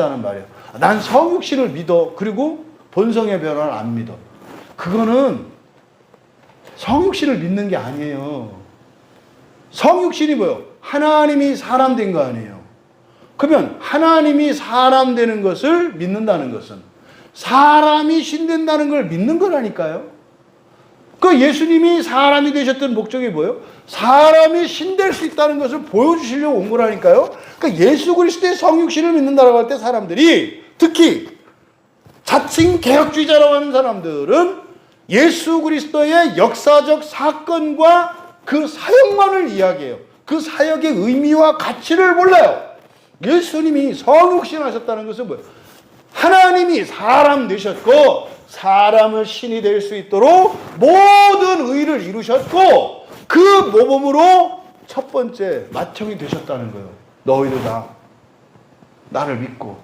하는 말이에요. 난 성육신을 믿어. 그리고 본성의 변화를 안 믿어. 그거는 성육신을 믿는 게 아니에요. 성육신이 뭐요? 하나님이 사람 된 거 아니에요. 그러면 하나님이 사람 되는 것을 믿는다는 것은 사람이 신 된다는 걸 믿는 거라니까요. 그 예수님이 사람이 되셨던 목적이 뭐예요? 사람이 신될 수 있다는 것을 보여주시려고 온 거라니까요. 그러니까 예수 그리스도의 성육신을 믿는다라고 할 때 사람들이 특히 자칭 개혁주의자라고 하는 사람들은 예수 그리스도의 역사적 사건과 그 사역만을 이야기해요. 그 사역의 의미와 가치를 몰라요. 예수님이 성육신 하셨다는 것은 뭐예요? 하나님이 사람 되셨고 사람을 신이 될 수 있도록 모든 의를 이루셨고 그 모범으로 첫 번째 맏형이 되셨다는 거예요. 너희들 다 나를 믿고